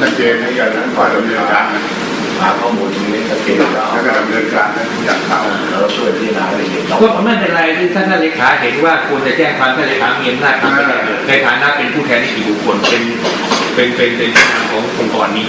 ชัดเจนให้กันนะก่อนดำเนินการนะหาข้อมูลตรงนี้ชัดเจนแล้วแล้วก็ดำเนินการนะทุกอย่างเข้าแล้วช่วยพิจารณารายละเอียดต่อก็ไม่เป็นไรที่ท่านเลขาเห็นว่าควรจะแจ้งความท่านเลขาเมีอำนาจทำไปได้เลยในฐานะเป็นผู้แทนนิติบุคคลเป็นเป็นเป็นเป็นผู้นำขององค์กรนี้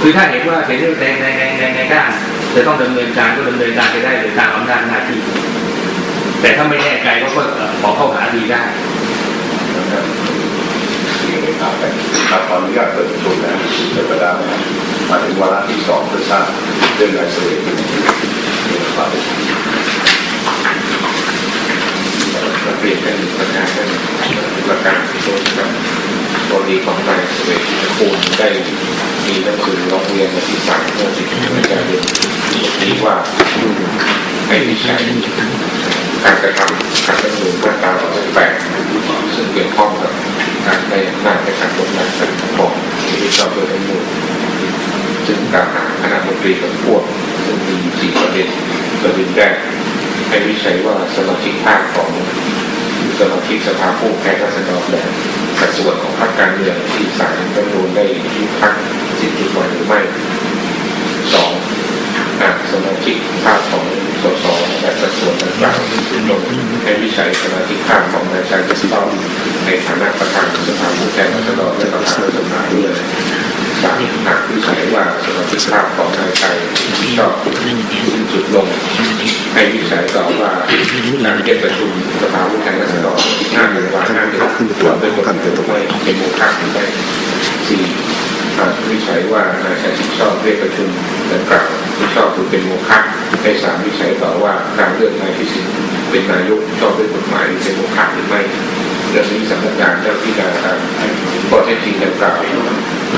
คือถ้าเห็นว่าเป็นเรื่องในในในในในด้านจะต้องดำเนินการก็ดำเนินการไปได้เลยตามอำนาจหน้าที่แต่ถ้าไม่แน่ใจก็ขอเข้าหาดีได้ ครับขออนุญาตเปิดประชุมนะเปิดประดามาถึงวาระที่สองเพื่อทราบเรื่องรายละเอียดครับเปลี่ยนเป็นประกาศเป็นประกาศตัวกับกรณีของนายเสวตคูณได้มีหนังสือร้องเรียนมาที่ศาลเมื่อสิบกันยายนนี้ว่า ให้วิจัยการกระทำการดำเนินมาตรา108ซึ่งเกี่ยวข้องกับการได้อำนาจในการลดน้ำสันของที่ชอบโดยทั้งหมดซึ่งการหาคณะมนตรีกับพวกซึ่งมีสี่ประเด็นประเด็นแรกให้วิจัยว่าสมาชิกภาคของสมาชิกสภาผู้แทนราษฎรและสัดส่วนของพรรคการเมืองที่สารรัฐธรรมนูญได้ยุบพักสิ้นสุดลงหรือไม่ หากสมาชิกภาคของสสและสัดส่วนต่างๆสิ้นลงให้วิจัยสมาชิกภาคของนายชายกสิกรในฐานะประธานสภาผู้แทนราษฎรและประธานสภาด้วยสามหากวิจัยว่าสมาชิกภาพของนายชัยชอบสิ้นสุดลงให้วิจัยต่อว่าการเก็บประชุมสภาผู้แทนราษฎรห้าหนึ่งวันห้าหนึ่งวันเป็นกฎหมายเป็นโมฆะไม่สี่าวิจัยว่านายชัยชิดชอบเรียกประชุมดังกล่าวที่ชอบหรือเป็นโมฆะให้สามวิจัยต่อว่าการเลือกนายพิสิทธิ์เป็นนายกชอบด้วยกฎหมายหรือเป็นโมฆะหรือไม่เรื่องนี้สำนักงานเจ้าที่การทาข้อเท็จจริงดังกล่าว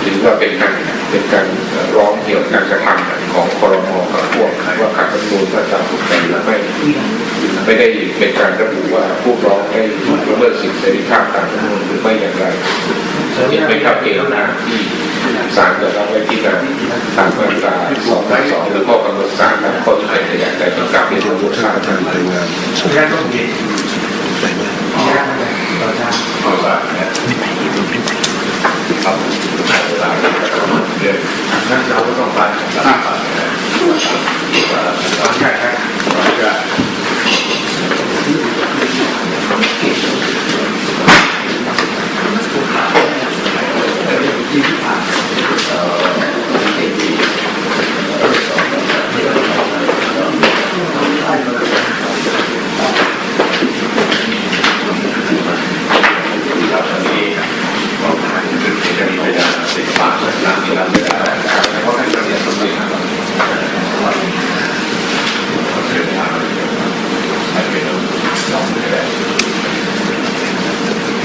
ถือว่าเป็นการเป็นการร้องเกี่ยวกับการกระทำของคอรมอกับพวกว่าขัดรัฐธรรมนูญมาตราถูกต้องหรือไม่ไม่ได้เป็นการระบุว่าพวกร้องได้ละเมิดสิทธิเสรีภาพตามรัฐธรรมนูญหรือไม่อย่างไรนี่เป็นคำเองนะที่ สาลจะรับไว้ที่การตามมาตราสองสองหรือข้อกำหนดสาลตามข้อที่เป็นอย่างไประกาศเป็นระบบศารท่านรายงานไม่ต้องเห็นไม่ได้ต่อจ้าข้อสามนะ ครับเวลาเดือน งั้นเราก็ต้องไป สามปันนะ ใช่ครับ จะ เราตอนนี้ก็ผ่านคือจะมีพยานสิบปากหลังที่เราเวลานะครับเพราะการเรียนต้องเรียนนะครับเรียนทางให้เป็นสองเลย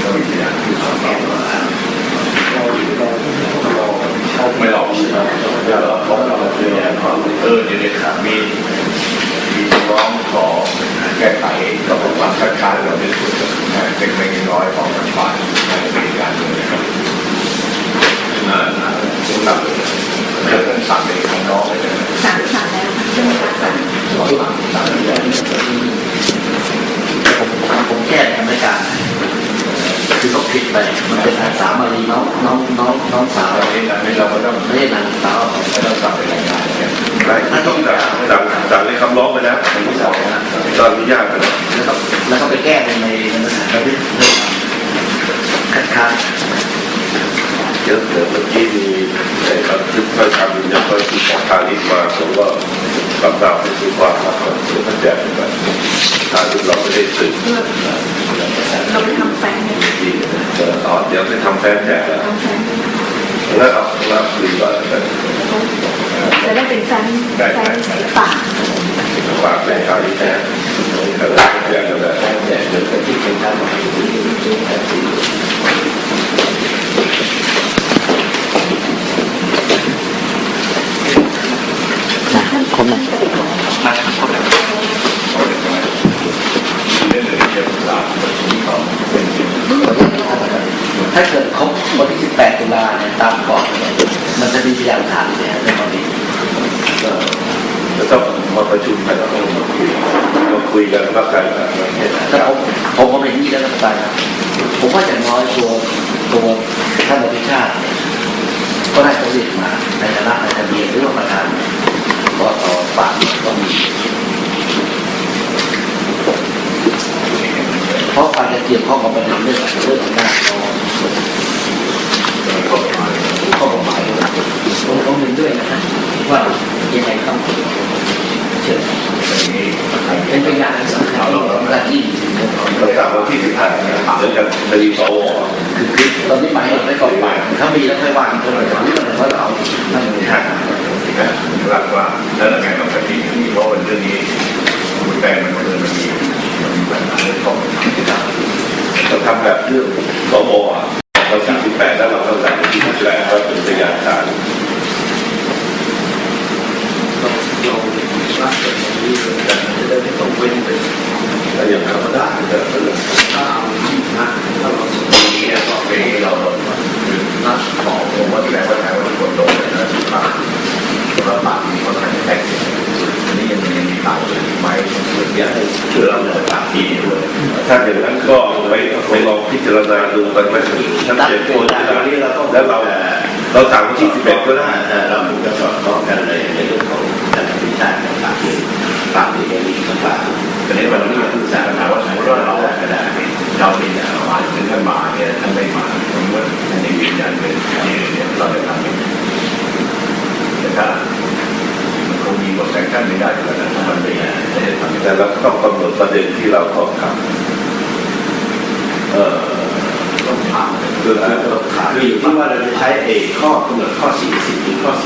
ก็มีพยานที่สองเราไม่หลอกเดี๋ยวเราฟ้องเราเรียนเออเดี๋ยวนี้ครับมีมีร้องขอแก้ไขกับความคัดค้านเราในส่วนเป็นไม่น้อยของรัฐบาลในปีการเมืองนะครับอ่าสำหรับเรื่อง สั่งในของน้องเลยนะสามสามแล้วค่ะเรื่องรสามร้อยสามสามอย่างผมผมแก้ทำไม่การคือเขาผิดไปมันเป็นนางสามารีน้องน้องน้องน้องสาวตอนนี้นะเราก็ต้องไม่ใช่นางสาวเราต้องสั่งเป็นรายงานเนี่ยได้ต้องสั่งสั่งสั่งในคำร้องไปแล้วเป็นที่สองนะตอนอนุญาตไปแล้วแล้วก็แล้วก็ไปแก้ในในนั้นนะแล้วที่คัดค้าน เดี๋ยวเดี๋ยวเมื่อกี้มีในบันทึกถ้อยคำยืนยันว่าที่ของทานิมาผมก็กำลังไปซื้อความครับซื้อมาแจกไปทานิเราไม่ได้สืบเราไปทำแฟนเนี่ยที่ต่อเดี๋ยวไปทำแฟนแจกแล้วแล้วเอาแล้วคุยว่าจะได้เป็นแฟนแฟนป่าฝากในทานิชแจกแล้วแจกแล้วแก้แจกหรือเป็นที่เป็นการ คมนะเรื่อยเกี่ยวกับสามคนเขาเป็นถ้าเกิดครบวันที่ 18 ตุลาเนี่ยตามก่อนเนี่ยมันจะมีพยานฐานเนี่ยในตอนนี้จะต้องมาประชุมกันแล้วก็มาคุยมาคุยกันว่าการถ้าผมผมก็เป็นอย่างนี้แล้วก็ไปผมว่าอย่างน้อยตัวตัวท่านอภิชาติก็ได้ต้องเรียกมาในฐานะในทะเบียนหรือว่าประธาน กตปากก็มีเพราะการจะเกี่ยวข้องกับประเด็นเรื่องเรื่องของหน้าจอข้อกฎหมายด้วยผมผมเห็นด้วยนะครับว่ายังไงต้องเชิญเป็นตัวอย่างสำคัญของการที่เราถามวันที่สิบห้าเหมือนกันคดีสวคือคือตอนนี้หมายเราไม่กฎหมายถ้ามีแล้วค่อยวางคนอื่ตอนนี้มันก็เรานั่นเองใช่หลักว่าแล้วยังไงต้องปฏิบัติเพราะว่าเรื่องนี้คุณแปลงมันเรื่องมันมีมันมีปัญหาเรื่องข้องเราทำแบบเรื่องสวอะเราที่สิบแปดแล้วเราก็สั่งที่สิบแปดว่าเป็นพยานฐาน เราว่าเป็นอย่างนี้จะได้ไม่ต้องเว้นไป แล้วอย่างธรรมดาก็เป็น ถ้าเอาที่นะถ้าเราสมม ตรงนี้เนี่ยก็เป็นเราเราคือนักบอกผมว่าที่ไหนว่าไหนว่าคนโดนนะสุดท้ายเราปากมีคนไหนแตกอันนี้ยังยังมีต่างกันไหมส่วนใหญ่คือเราเนี่ยปากดีด้วย ถ้าอย่างนั้นก็ไปไปลองพิจา รณาดูกันไหมท่านเจนโกนแล้วเราเราสั่งวันที่สิบเอ็ดก็ได้เราคงจะสอดคล้องกันในในเรื่องของการพิจารณาต่างๆตามที่มีต่างแต่ในวันนี้เราศึกษาปัญหาว่าสมมติว่าเราก็ได้เราเป็นมาถึงท่านมาเนี่ยท่านไม่มาสมมติท่านยืนยันเป็นที่เนี่ยเราจะทำยังไงแต่ถ้ามันคงมีบทแข่งขันไม่ได้แล้วนะมันไม่ได้แต่เราต้องกำหนดประเด็นที่เราต้องทำเอ่อ ต้องถาม คือคือๆคืออยู่ที่ว่าเราจะใช้เอกข้อกำหนดข้อ 40หรือข้อ 41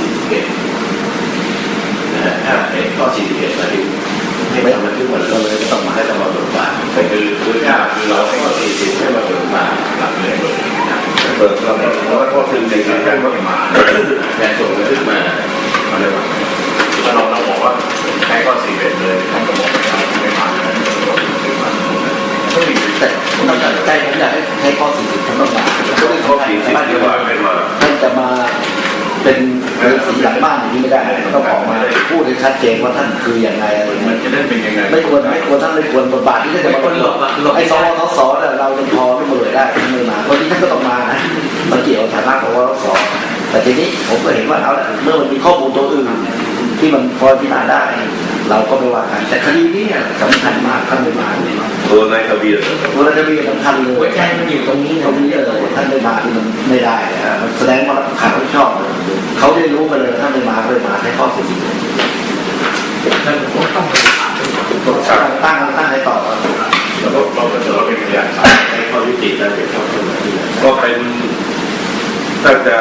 นะฮะถ้าเอกข้อ 41มาดูให้ทำบันทึกมันก็เลยต้องมาให้ตำรวจตรวจสอบก็คือคือถ้าคือเราให้ข้อ 40ให้มาตรวจสอบหลักเลยเลยเปิดเราเราก็ถึงในการท่านก็มาแต่ส่งบันทึกมาอะไรวะ ก็ได้ข้อสี่สิบที่ว่าไม่มาท่านจะมาเป็นฤาษีหลังบ้านอย่างนี้ไม่ได้ต้องออกมาพูดให้ชัดเจนว่าท่านคืออย่างไรอะไรมัเงี้นยจะได้เป็นยังไงไม่ควรไม่ควรท่านไม่ควรบทบาทที่ท่านจะมาเป็นไอ้สวทศเนี่ยเราเป็นพอไม่มาเลยได้ท่านไม่มาคนนี้ท่านก็ต้องมานะมันเกี่ยวกับฐานะของวสแต่ทีนี้ผมก็เห็นว่าเอาละเมื่อมันมีข้อมูลตัวอื่นที่มันพอพิจารณาได้ เราก็ไม่ว่ากันแต่คดีนี้เนี่ยสำคัญมากท่านไม่มาเนี่ยตัวในทะเบียนตัวเราจะมีสำคัญเลยหัวใจมันอยู่ตรงนี้ตรงนี้เลยท่านไม่มาที่มันไม่ได้นะมันแสดงว่าขาดไม่ชอบเลยเขาได้รู้กันเลยท่านไม่มาไม่มาให้ข้อเสียดีท่านก็ต้องไปถามต้องตั้งตั้งให้ต่อเราก็เราก็จะเราเป็นพยานให้ข้อยุติแล้วเดี๋ยวเข้าเข้ามาที่ไหนก็เป็นถ้าจะ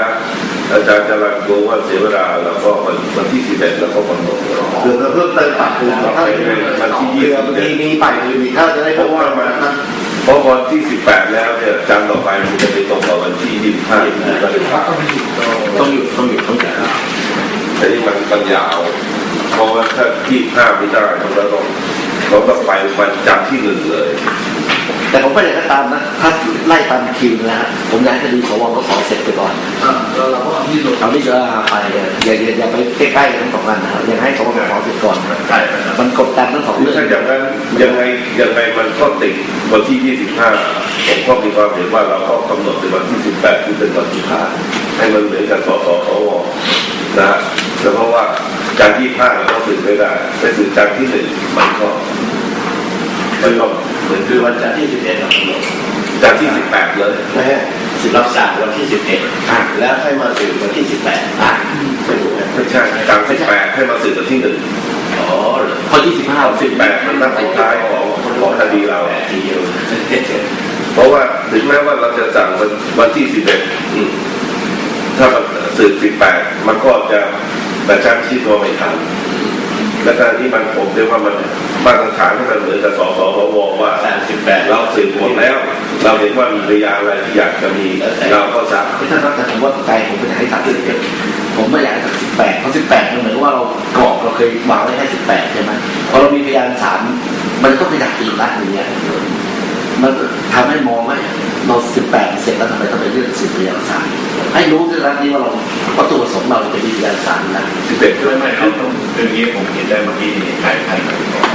อาจารย์จะรังโกว่าเสียเวลาแล้วก็วันวันที่สิบเอ็ดแล้วก็กำหนดเดี๋ยวเราเพิ่มเติมปรับปรุงถ้ามีมีมีไปมีถ้าจะได้เพบราะว่าว่ามันเพราะวันที่สิบแปดแล้วเนี่ยจันทร์ต่อไปมันจะไปตรงกับวันที่ยี่สิบห้าก็เลยต้องหยุดต้องหยุดต้องหยุดแต่นี่มันมันยาวเพราะว่าถ้ายี่ห้าไม่ได้เราต้องเราต้องไปวันจันทร์ที่หนึ่งเลยแต่ผมก็อยากให้ตามนะถ้าไล่ตามคิวนะฮะผมอยากให้คดีสวก็ขอเส เอาที่จะไปอย่าอย่าอย่าไปใกล้ๆทั้งสองอันนะครับอยากให้สวขอเสร็จก่อนใช่ไหมครับมันกดดันทั้งสองคือเรื่องถ้าอย่างนั้นยังไงยังไงมันก็ติดวันที่ยี่สิบห้าผมก็มีความเห็นว่าเราก็กำหนดในวันที่สิบแปดที่เป็นวันสุดท้ายให้มันเหมือนกับสสสวนะฮะแต่เพราะว่าการยี่ห้าเราก็สื่อไม่ได้ไปสื่อการที่หนึ่งมันก็มันก็เหมือนคือวันจันทร์ที่11เรากำหนดจากที่สิบแปดเลยนะฮะ สิบรับสั่งวันที่11แล้วให้มาสืบวันที่18อะไม่ถูกไหมไม่ใช่จากสิบแปดให้มาสื่อกันที่หนึ่งอ๋อเหรอข้อยี่สิบห้าสิบแปดมันนัดสุดท้ายของของคดีเราแปดทีเดียวเพราะว่าถึงแม้ว่าเราจะสั่งวันวันที่สิบเอ็ดถ้ามันสืบสิบแปดมันก็จะแต่ช่างคิดว่าไม่ทัน และการที่มันผมเรียกว่ามันมาตรฐานที่มันเหมือนกับสสวว่าสามสิบแปดเราสืบหมดแล้ว เราเห็นว่ามีพยานอะไรที่อยากจะมีเราก็สั่งไม่ท่านรับแต่ผมว่าใจผมเป็นอยากให้ตัดสิบเอ็ดผมไม่อยากให้ตัดสิบแปดเพราะสิบแปดมันเหมือนว่าเรากรอบเราเคยวางไว้ให้สิบแปดใช่ไหมพอเรามีพยานสามมันก็ขยับอีกนัดหนึ่งเนี่ย มันทำให้มองว่าเราสิบแปดเสร็จแล้วทำไมต้องไปเรื่องสิบพยานสามให้รู้ที่รัฐนี้ว่าเราวัตถุประสงค์เราจะมีพยานสามนะสิบเอ็ดไม่ไม่เขาต้องเรื่องนี้ผมเห็นได้เมื่อกี้ใครใครใครบอก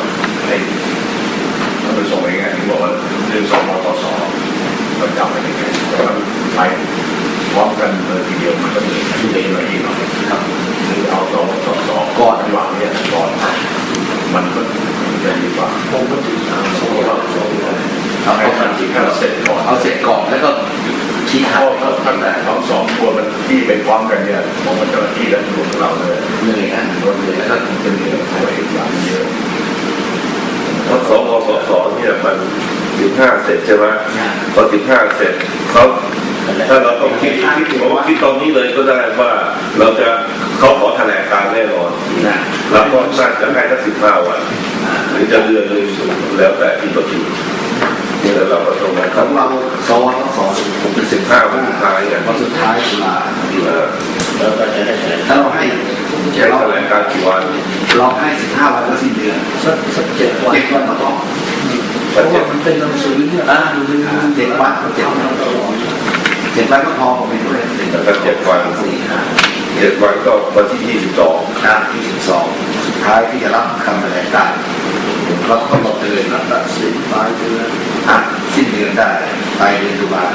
ให้มันไปส่งยังไงที่บอกว่าเรื่องสองมตสมันจำไปยังไงแต่ว่าไปพร้อมกันเลยทีเดียวมันก็มือนกันที่เองมาอีกหน่อยครับคือเอาสองสอสองก่อนวางเนี่ยก่อนมันก็จะดีกว่าผมก็ถึงเอาสองรอบส องรอบเอาให้มันที่ขั้นเสร็จก่อนเอาเสร็จก่อนแล้วก็ชี้เขาดเขาตั้งแต่เขาสองตัวมันที่ไปพร้อมกันเนี่ยผมว่าเจ้าหน้าที่และตำรวจของเราเลยเหนื่อยนะรถเลยแล้วก็จะมีอะไรอย่างเยอะเพราะสองสสเนี่ยมันสิบห้าเสร็จใช่ไหมพอสิบห้าเสร็จเขาถ้าเราต้องคิดคิดผมว่าคิดตอนนี้เลยก็ได้ว่าเราจะเขาขอแถลงการแน่นอนนะแล้วก็น่าจะให้สักสิบห้าวันหรือจะเดือนหนึ่งแล้วแต่ที่ประชุม นี่แล้วเราก็ต้องมาของเราสวทั้งสองผมเป็นสิบห้าวันสุดท้ายเนี่ยวันสุดท้ายตุลาเออแล้วก็จะได้แถลงถ้าเราให้ใช้แถลงการกี่วันเราให้สิบห้าวันก็สิ้นเดือนสักสักเจ็ดวันเจ็ดวันต่อรอบเพราะว่ามันเป็นหนังสือเนี่ยอ่าเจ็ดวันเจ็ดวันเจ็ดวันก็พอผมเป็นด้วยแล้วก็เจ็ดวันสี่ห้าเจ็ดวันก็วันที่ยี่สิบสองห้าที่สิบสองสุดท้ายที่จะรับคำแถลงการ เราก็บอกเตือนละตัดสินปลายเดือนอะสิ้นเดือนได้ไปเดือนตุลา